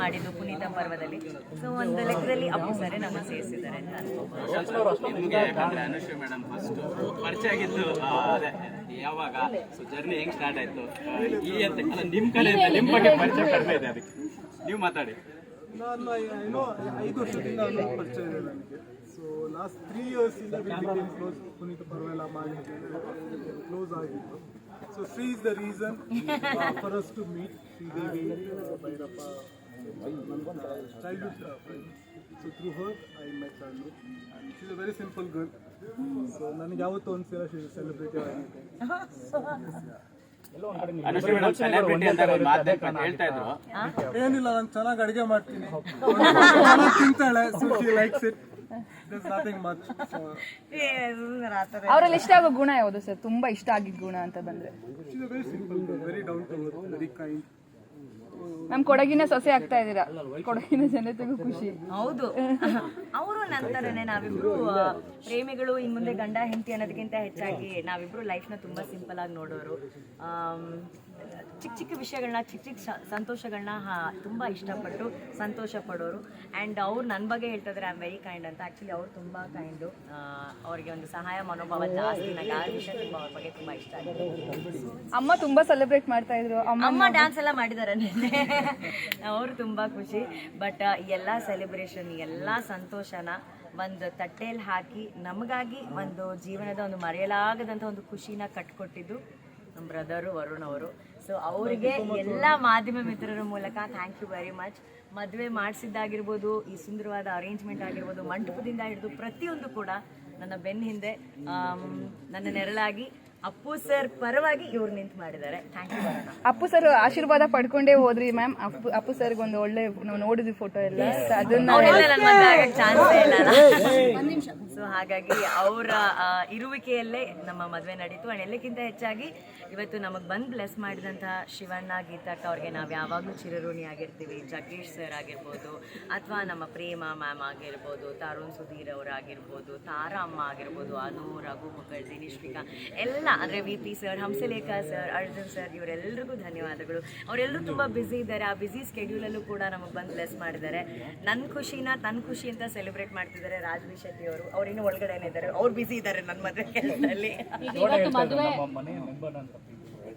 ಮಾಡಿದ್ದು ಪುನೀತ ಪರ್ವದಲ್ಲಿ. ಸೊ ಒಂದು ಲೆಕ್ಕದಲ್ಲಿ ಅಪ್ಪು ಸರೇ ನಮ್ಮ ಸೇರಿಸಿದ್ದಾರೆ ಅಂತ ಅನುಶ್ರೀ ಮೇಡಮ್ ಫಸ್ಟ್ ಪರಿಚಯ ಆಗಿದ್ದು ಯಾವಾಗ? ಸೊ ಜರ್ನಿ ಹೆಂಗ್ ಸ್ಟಾರ್ಟ್ ಆಯ್ತು? ಈ ಅಂತ ಅಲ್ಲ ನಿಮ್ ಕಡೆಯಿಂದ ನಿಮ್ ಬಗ್ಗೆ ಪರಿಚಯ ಕಡಿಮೆ ಇದೆ ಅದಕ್ಕೆ. ನೀವು ಮಾತಾಡಿ. ನಾನು ಏನೋ ಐದು ವರ್ಷದಿಂದ ಪರಿಚಯ ಇದೆ ನನಗೆ. ಸೊ ಲಾಸ್ಟ್ ತ್ರೀ ಇಯರ್ಸ್ ಇಂದ ಕ್ಲೋಸ್ ಪುನೀತ್ ಪರ್ವೆಲ್ಲ ಮಾಡಿ ಕ್ಲೋಸ್ ಆಗಿತ್ತು so Shri is the reason for us to meet Sridevi Bhyrappa ನನಗೆ ಯಾವತ್ತೂ ಒಂದ್ಸಲ she celebrity Anushree madam celebrity ಅಂತ ಒಂದು ಮಾತು ಹೇಳ್ತಾ ಇದ್ರು. ಏನಿಲ್ಲ ನಾನು ಚೆನ್ನಾಗಿ ಅಡುಗೆ ಮಾಡ್ತೀನಿ. ಚೆನ್ನಾಗಿ ತಿಂತಾಳೆ so she likes it this nothing much ಅವರಲ್ಲಿ ಇಷ್ಟ ಆಗೋ ಗುಣ ಯಾವುದು ಸರ್? ತುಂಬಾ ಇಷ್ಟ ಆಗಿದ್ದ ಗುಣ ಅಂತ ಬಂದ್ರೆ. She very simple very down to earth very kind ನಮ್ ಕೊಡಗಿನ ಸೊಸೆ ಆಗ್ತಾ ಇದೀರಾ ಕೊಡಗಿನ ಜನತೆಗೂ ಖುಷಿ. ಹೌದು. ಅವರು ನಂತರನೇ ನಾವಿಬ್ರು ಪ್ರೇಮಿಗಳು ಇನ್ ಮುಂದೆ ಗಂಡ ಹೆಂಡತಿ ಅನ್ನೋದಕ್ಕಿಂತ ಹೆಚ್ಚಾಗಿ ನಾವಿಬ್ರು ಲೈಫ್ನ ತುಂಬಾ ಸಿಂಪಲ್ ಆಗಿ ನೋಡೋರು. ಚಿಕ್ಕ ಚಿಕ್ಕ ವಿಷಯಗಳನ್ನ ಚಿಕ್ಕ ಚಿಕ್ಕ ಸಂತೋಷಗಳನ್ನ ತುಂಬ ಇಷ್ಟಪಟ್ಟು ಸಂತೋಷ ಪಡೋರು. ಆ್ಯಂಡ್ ಅವ್ರು ನನ್ನ ಬಗ್ಗೆ ಹೇಳ್ತಿದ್ರೆ ಐ ಆಮ್ ವೆರಿ ಕೈಂಡ್ ಅಂತ. ಆ್ಯಕ್ಚುಲಿ ಅವ್ರು ತುಂಬ ಕೈಂಡು ಅವ್ರಿಗೆ ಒಂದು ಸಹಾಯ ಮನೋಭಾವ ಜಾಸ್ತಿ. ನನಗೆ ಆ ವಿಷಯ ತುಂಬ ಅವ್ರ ಬಗ್ಗೆ ತುಂಬ ಇಷ್ಟ ಆಗಿದೆ. ಅಮ್ಮ ತುಂಬ ಸೆಲೆಬ್ರೇಟ್ ಮಾಡ್ತಾ ಇದ್ರು. ಅಮ್ಮ ಅಮ್ಮ ಡ್ಯಾನ್ಸ್ ಎಲ್ಲ ಮಾಡಿದ್ದಾರೆ ನಿನ್ನೆ. ಅವರು ತುಂಬ ಖುಷಿ. ಬಟ್ ಎಲ್ಲ ಸೆಲೆಬ್ರೇಷನ್ ಎಲ್ಲ ಸಂತೋಷನ ಒಂದು ತಟ್ಟೆಯಲ್ಲಿ ಹಾಕಿ ನಮಗಾಗಿ ಒಂದು ಜೀವನದ ಒಂದು ಮರೆಯಲಾಗದಂಥ ಒಂದು ಖುಷಿನ ಕಟ್ಕೊಟ್ಟಿದ್ದು ನಮ್ಮ ಬ್ರದರು ವರುಣ್ ಅವರು. ಸೊ ಅವರಿಗೆ ಎಲ್ಲ ಮಾಧ್ಯಮ ಮಿತ್ರರ ಮೂಲಕ ಥ್ಯಾಂಕ್ ಯು ವೆರಿ ಮಚ್ ಮದುವೆ ಮಾಡಿಸಿದ್ದಾಗಿರ್ಬೋದು ಈ ಸುಂದರವಾದ ಅರೇಂಜ್ಮೆಂಟ್ ಆಗಿರ್ಬೋದು ಮಂಟಪದಿಂದ ಹಿಡಿದು ಪ್ರತಿಯೊಂದು ಕೂಡ ನನ್ನ ಬೆನ್ನ ಹಿಂದೆ ನನ್ನ ನೆರಳಾಗಿ ಅಪ್ಪು ಸರ್ ಪರವಾಗಿ ಇವ್ರು ನಿಂತ್ ಮಾಡಿದ್ದಾರೆ. Thank you Varun Appu sir ಆಶೀರ್ವಾದ ಪಡ್ಕೊಂಡೇ ಹೋದ್ರಿ ಮ್ಯಾಮ್. ಅಪ್ಪು ಅಪ್ಪು ಸರ್ಗೆ ಒಂದು ಒಳ್ಳೆ ನಾವು ನೋಡಿದ್ವಿ ಫೋಟೋ ಎಲ್ಲ. So ಅದನ್ನ ಚಾನ್ಸೇ ಇಲ್ಲ ಸೊ ಹಾಗಾಗಿ ಅವರ ಇರುವಿಕೆಯಲ್ಲೇ ನಮ್ಮ ಮದುವೆ ನಡೀತು. ಅಂಡ್ ಎಲ್ಲಕ್ಕಿಂತ ಹೆಚ್ಚಾಗಿ ಇವತ್ತು ನಮಗೆ ಬಂದು ಬ್ಲೆಸ್ ಮಾಡಿದಂತಹ ಶಿವಣ್ಣ ಗೀತಕ್ಕ ಅವ್ರಿಗೆ ನಾವು ಯಾವಾಗಲೂ ಚಿರಋಣಿ ಆಗಿರ್ತೀವಿ. ಜಗ್ಗೇಶ್ ಸರ್ ಆಗಿರ್ಬೋದು ಅಥವಾ ನಮ್ಮ ಪ್ರೇಮ ಮ್ಯಾಮ್ ಆಗಿರ್ಬೋದು ತರುಣ್ ಸುಧೀರ್ ಅವರಾಗಿರ್ಬೋದು ತಾರಾ ಅಮ್ಮ ಆಗಿರ್ಬೋದು ಅನು ರಘು ಮುಖರ್ಜಿ ನಿಶ್ವಿಕಾ ಎಲ್ಲ ಅಂದರೆ V P sir Hamsalekha sir Arjun sir ಇವರೆಲ್ಲರಿಗೂ ಧನ್ಯವಾದಗಳು. ಅವರೆಲ್ಲರೂ ತುಂಬ ಬ್ಯುಸಿ ಇದ್ದಾರೆ. ಆ ಬ್ಯುಸಿ ಸ್ಕೆಡ್ಯೂಲಲ್ಲೂ ಕೂಡ ನಮಗೆ ಬಂದು ಬ್ಲೆಸ್ ಮಾಡಿದ್ದಾರೆ. ನನ್ನ ಖುಷಿನ ತನ್ನ ಖುಷಿ ಅಂತ ಸೆಲೆಬ್ರೇಟ್ ಮಾಡ್ತಿದ್ದಾರೆ ರಾಜ್ವಿ ಶೆಟ್ಟಿ ಅವರು. ಅವ್ರು ಇನ್ನೂ ಒಳಗಡೆನೇ ಇದ್ದಾರೆ. ಅವ್ರು ಬ್ಯುಸಿ ಇದ್ದಾರೆ ನನ್ನ ಮದುವೆ ಕೆಲಸದಲ್ಲಿ.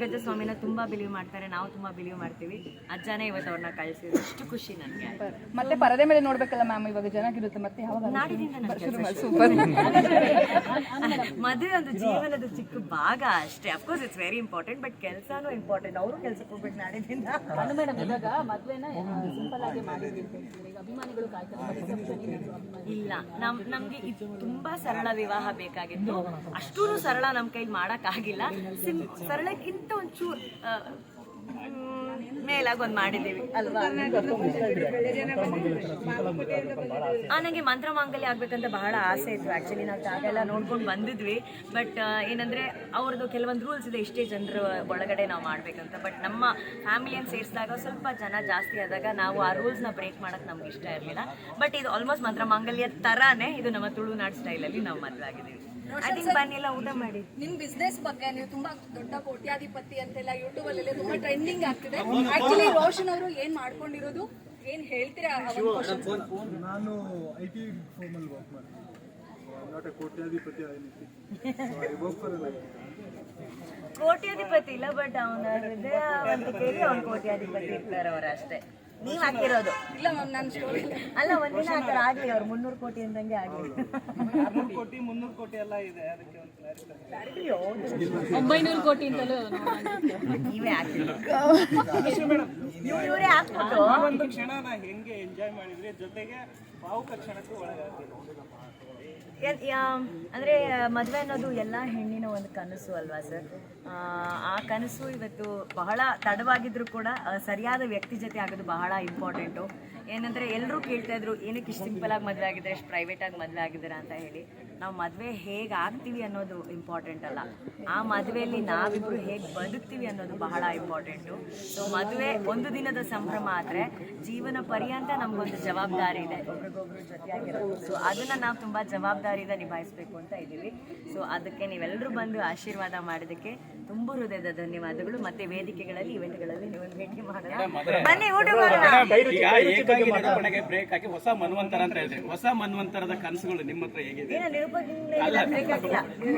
ಕೊರಗಜ್ಜ ಸ್ವಾಮಿನ ತುಂಬಾ ಬಿಲೀವ್ ಮಾಡ್ತಾರೆ ನಾವು ತುಂಬಾ ಬಿಲೀವ್ ಮಾಡ್ತೀವಿ. ಅಜ್ಜನೇ ಇವತ್ತು ಅವ್ರನ್ನ ಕಳಿಸಿದ್ರು. ಅಷ್ಟು ಖುಷಿ ನನಗೆ ಮತ್ತೆ ಪರದೆ ಮೇಲೆ ನೋಡ್ಬೇಕಲ್ಲ ಮ್ಯಾಮ್ ಇವಾಗ ಚೆನ್ನಾಗಿರುತ್ತೆ ಮತ್ತೆ ಯಾವಾಗ ನಾಡಿನಿಂದ ಮದುವೆ ಒಂದು ಜೀವನದ ಚಿಕ್ಕ ಭಾಗ ಅಷ್ಟೇ. Of course it's very important but ಕೆಲಸನೂ ಇಂಪಾರ್ಟೆಂಟ್ ಅವರು ಕೆಲ್ಸಕ್ಕೆ ಹೋಗ್ಬೇಕು ನಾಡಿನಿಂದ. ಇಲ್ಲ ನಮ್ ನಮ್ಗೆ ಇದು ತುಂಬಾ ಸರಳ ವಿವಾಹ ಬೇಕಾಗಿತ್ತು. ಅಷ್ಟೂ ಸರಳ ನಮ್ ಕೈಲಿ ಮಾಡಕ್ಕಾಗಿಲ್ಲ. ಆಗಿಲ್ಲ ಸರಳಕ್ಕಿಂತ ಒಂಚೂರು ಆ, ಮ್, ಮೇಲಾಗಿ ಒಂದು ಮಾಡಿದ್ದೀವಿ. ಅಲ್ವಾ? ಆ ನನಗೆ ಮಂತ್ರ ಮಾಂಗಲ್ಯ ಆಗ್ಬೇಕಂತ ಬಹಳ ಆಸೆ ಇತ್ತು. ಆ್ಯಕ್ಚುಲಿ ನಾವು ಜಾಗ ಎಲ್ಲ ನೋಡ್ಕೊಂಡು ಬಂದಿದ್ವಿ. ಬಟ್ ಏನಂದ್ರೆ ಅವ್ರದ್ದು ಕೆಲವೊಂದು ರೂಲ್ಸ್ ಇದೆ. ಇಷ್ಟೇ ಜನರ ಒಳಗಡೆ ನಾವು ಮಾಡ್ಬೇಕಂತ. ಬಟ್ ನಮ್ಮ ಫ್ಯಾಮಿಲಿಯನ್ನು ಸೇರಿಸಿದಾಗ ಸ್ವಲ್ಪ ಜನ ಜಾಸ್ತಿ ಆದಾಗ ನಾವು ಆ ರೂಲ್ಸ್ನ ಬ್ರೇಕ್ ಮಾಡೋಕ್ಕೆ ನಮ್ಗೆ ಇಷ್ಟ ಇರಲಿಲ್ಲ. ಬಟ್ ಇದು ಆಲ್ಮೋಸ್ಟ್ ಮಂತ್ರ ಮಾಂಗಲ್ಯ ತರಾನೇ ಇದು ನಮ್ಮ ತುಳುನಾಡು ಸ್ಟೈಲಲ್ಲಿ ನಾವು ಮದುವೆ ಆಗಿದ್ದೀವಿ. ಐ ಥಿಂಕ್ ಬನ್ನಿ ಎಲ್ಲ ಊಟ ಮಾಡಿ. ನಿಮ್ ಬಿಸ್ನೆಸ್ ಬಗ್ಗೆ ನೀವು ತುಂಬಾ ದೊಡ್ಡ ಕೋಟ್ಯಾಧಿಪತಿ ಅಂತೆಲ್ಲ ಯೂಟ್ಯೂಬ್ ಅಲ್ಲಿ ತುಂಬಾ ಟ್ರೆಂಡಿಂಗ್ ಆಗ್ತಿದೆ. ಆಕ್ಚುಲಿ ರೋಷನ್ ಅವರು ಏನ್ ಮಾಡ್ಕೊಂಡಿರೋದು? ಏನ್ ಹೇಳ್ತೀರಾ ಒಂದು ನಾನು ಐ ಟಿ ಫೋಮಲ್ಲಿ ವರ್ಕ್ ಮಾಡ್ತೀನಿ. ನಾಟ್ ಎ ಕೋಟ್ಯಾಧಿಪತಿ ಕೋಟ್ಯಾಧಿಪತಿ ಇಲ್ಲ ಬಟ್ ಅವನ ಹೃದಯವಂತಿಕೆಯಲ್ಲಿ ಅವ್ನು ಕೋಟ್ಯಾಧಿಪತಿ ಇರ್ತಾರೆ ಅವರು ಅಷ್ಟೇ. ನೀವ್ ಹಾಕಿರೋದು. ಇಲ್ಲ ಮ್ಯಾಮ್ ನನ್ನ ಸ್ಟೋರಿ ಅಲ್ಲ ಒಂದಿನ ಆ ಥರ ಆಗ್ಲಿ ಅವ್ರು ಮುನ್ನೂರು ಕೋಟಿ ಅಂದಂಗೆ ಆಗ್ಲಿ. ಕೋಟಿ ಮುನ್ನೂರು ಕೋಟಿ ಎಲ್ಲ ಇದೆ ಅದಕ್ಕೆ ಒಂದು ಒಂಬೈನೂರು ಕೋಟಿ ಅಂತಲೂ ನೀವೇ ಹಾಕಿ ಇವರೇ ಹಾಕ್ಬಿಟ್ಟು. ಒಂದು ಕ್ಷಣನ ಹೆಂಗೆ ಎಂಜಾಯ್ ಮಾಡಿದ್ರಿ? ಜೊತೆಗೆ ಭಾವುಕ ಕ್ಷಣಕ್ಕೂ ಅಂದ್ರೆ ಮದುವೆ ಅನ್ನೋದು ಎಲ್ಲ ಹೆಣ್ಣಿನ ಒಂದು ಕನಸು ಅಲ್ವಾ ಸರ್? ಆ ಕನಸು ಇವತ್ತು ಬಹಳ ತಡವಾಗಿದ್ರು ಕೂಡ ಸರಿಯಾದ ವ್ಯಕ್ತಿ ಜೊತೆ ಆಗೋದು ಬಹಳ ಬಹಳ ಇಂಪಾರ್ಟೆಂಟು ಏನಂದರೆ ಎಲ್ಲರೂ ಕೇಳ್ತಾ ಇದ್ರು ಏನಕ್ಕೆ ಇಷ್ಟು ಸಿಂಪಲ್ ಆಗಿ ಮದುವೆ ಆಗಿದ್ರೆ ಇಷ್ಟು ಪ್ರೈವೇಟ್ ಆಗಿ ಮದುವೆ ಆಗಿದ್ದೀರಾ? ಅಂತ ಹೇಳಿ. ನಾವು ಮದುವೆ ಹೇಗೆ ಆಗ್ತೀವಿ ಅನ್ನೋದು ಇಂಪಾರ್ಟೆಂಟ್ ಅಲ್ಲ. ಆ ಮದುವೆಯಲ್ಲಿ ನಾವಿಬ್ರು ಹೇಗೆ ಬದುಕ್ತೀವಿ ಅನ್ನೋದು ಬಹಳ ಇಂಪಾರ್ಟೆಂಟು ಸೊ ಮದುವೆ ಒಂದು ದಿನದ ಸಂಭ್ರಮ ಆದರೆ ಜೀವನ ಪರ್ಯಂತ ನಮಗೊಂದು ಜವಾಬ್ದಾರಿ ಇದೆ. ಒಬ್ರಿಗೊಬ್ರು ಜೊತೆಯಾಗಿರೋದು ಸೊ ಅದನ್ನು ನಾವು ತುಂಬ ಜವಾಬ್ದಾರಿಯಿಂದ ನಿಭಾಯಿಸಬೇಕು ಅಂತ ಇದ್ದೀವಿ. ಸೊ ಅದಕ್ಕೆ ನೀವೆಲ್ಲರೂ ಬಂದು ಆಶೀರ್ವಾದ ಮಾಡಿದಕ್ಕೆ ತುಂಬ ಹೃದಯದ ಧನ್ಯವಾದಗಳು. ಮತ್ತೆ ವೇದಿಕೆಗಳಲ್ಲಿ ಇವೆಂಟ್ಗಳಲ್ಲಿ ನೀವು ಭೇಟಿ ಮಾಡೋಣ. ಬನ್ನಿ ಊಟ ಬ್ರೇಕ್ ಹಾಕಿ ಹೊಸ ಮನ್ವಂತರ ಅಂತ ಹೇಳಿದ್ರೆ ಹೊಸ ಮನ್ವಂತರದ ಕನಸುಗಳು ನಿಮ್ಮ ಹತ್ರ ಹೇಗಿದೆ.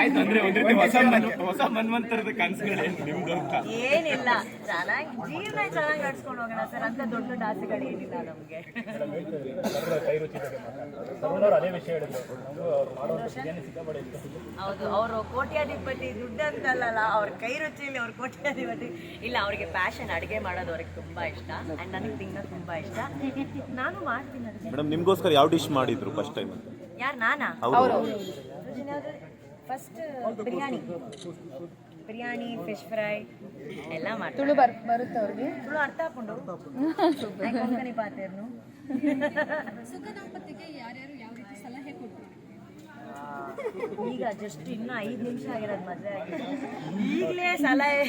ಆಯ್ತು ಅಂದ್ರೆ ಒಂದ್ ರೀತಿ ಹೊಸ ಮನ್ ಹೊಸ ಮನ್ವಂತರದ ಕನಸುಗಳು ಏನಿಲ್ಲ. ಚೆನ್ನಾಗಿ ಜೀವನ ಚೆನ್ನಾಗಿ ನಡ್ಸ್ಕೊಂಡು ಹೋಗೋಣ ಸರ್ ಅಂತ ದೊಡ್ಡ ದೊಡ್ಡ ಆಸೆಗಳು ಏನಿಲ್ಲ ನಮಗೆ. ಹೌದು ಅವರು ಕೋಟ್ಯಾಧಿಪತಿ ದುಡ್ಡು ಅಂತಲ್ಲ ಅವ್ರ ಕೈ ರುಚಿಯಲ್ಲಿ ಅವ್ರ ಕೋಟ್ಯಾಧಿಪತಿ. ಇಲ್ಲ ಅವ್ರಿಗೆ ಪ್ಯಾಷನ್ ಅಡುಗೆ ಮಾಡೋದು ಅವ್ರಿಗೆ ತುಂಬಾ ಇಷ್ಟ. ಅಂಡ್ ನನಗೆ ತಿನ್ನೋದು ತುಂಬಾ ಇಷ್ಟ. ನಾನು ಮಾಡ್ತೀನಿ ಮೇಡಮ್ ನಿಮ್ಗೋಸ್ಕರ ಯಾವ ಡಿಶ್ ಮಾಡಿದ್ರು ಫಸ್ಟ್ ಟೈಮ್ ಯಾರು ನಾನಾ? ಅವರು first biryani biryani fish fry ಎಲ್ಲ ಮಾಡಿ ತುಳು ಬರ್ ಬರುತ್ತೆ ಅವ್ರಿಗೆ? ತುಳು ಅರ್ಥ ಹಾಕೊಂಡು ಕೊಂಕಣಿ ಪಾತೇರ್ನು. ಸುಖ ದಾಂಪತ್ಯಕ್ಕೆ ಯಾರ್ಯಾರು ಯಾವ ರೀತಿ ಸಲಹೆ ಕೊಡ್ತಾರೆ? ಈಗ ಜಸ್ಟ್ ಇನ್ನ ಐದು ನಿಮಿಷ ಆಗಿರೋದು ಮದುವೆ ಆಗಿದೆ. ಈಗಲೇ ಸಲಹೆ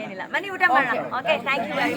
ಏನಿಲ್ಲ. ಬನ್ನಿ ಊಟ ಮಾಡೋಣ. Okay thank you very